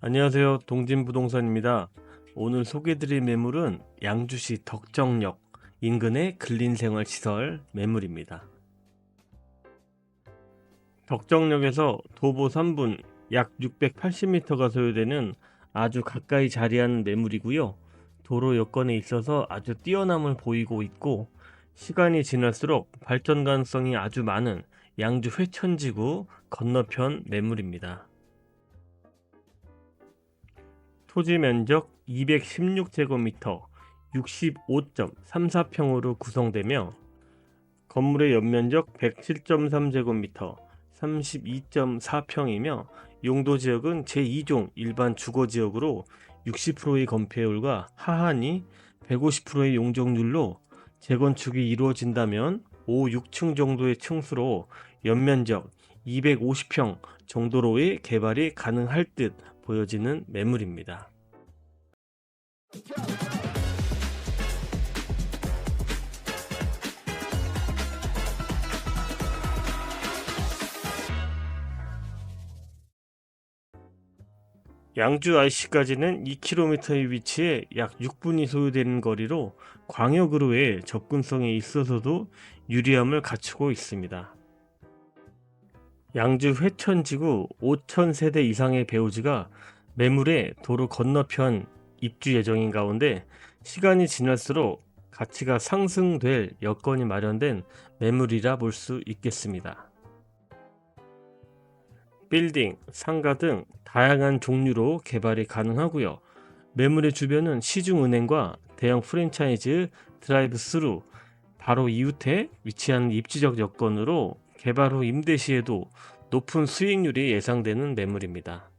안녕하세요. 동진부동산입니다. 오늘 소개드릴 매물은 양주시 덕정역 인근의 근린생활시설 매물입니다. 덕정역에서 도보 3분 약 680m가 소요되는 아주 가까이 자리한 매물이고요. 도로 여건에 있어서 아주 뛰어남을 보이고 있고 시간이 지날수록 발전 가능성이 아주 많은 양주 회천지구 건너편 매물입니다. 토지 면적 216제곱미터 65.34평으로 구성되며 건물의 연면적 107.3제곱미터 32.4평이며 용도 지역은 제2종 일반 주거 지역으로 60%의 건폐율과 하한이 150%의 용적률로 재건축이 이루어진다면 5, 6층 정도의 층수로 연면적 250평 정도로의 개발이 가능할 듯 보여지는 매물입니다. 양주 IC까지는 2km의 위치에 약 6분이 소요되는 거리로 광역으로의 접근성에 있어서도 유리함을 갖추고 있습니다. 양주 회천지구 5천 세대 이상의 배우지가 매물의 도로 건너편 입주 예정인 가운데 시간이 지날수록 가치가 상승될 여건이 마련된 매물이라 볼 수 있겠습니다. 빌딩, 상가 등 다양한 종류로 개발이 가능하고요. 매물의 주변은 시중은행과 대형 프랜차이즈 드라이브 스루 바로 이웃에 위치한 입지적 여건으로 개발 후 임대 시에도 높은 수익률이 예상되는 매물입니다.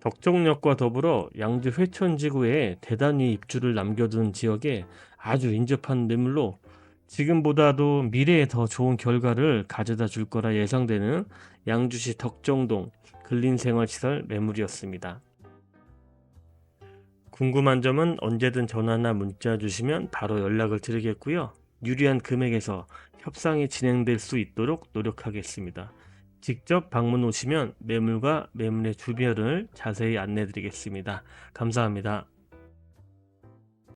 덕정역과 더불어 양주 회천지구에 대단히 입주를 남겨둔 지역에 아주 인접한 매물로 지금보다도 미래에 더 좋은 결과를 가져다 줄 거라 예상되는 양주시 덕정동 근린생활시설 매물이었습니다. 궁금한 점은 언제든 전화나 문자 주시면 바로 연락을 드리겠고요. 유리한 금액에서 협상이 진행될 수 있도록 노력하겠습니다. 직접 방문 오시면 매물과 매물의 주변을 자세히 안내 드리겠습니다. 감사합니다.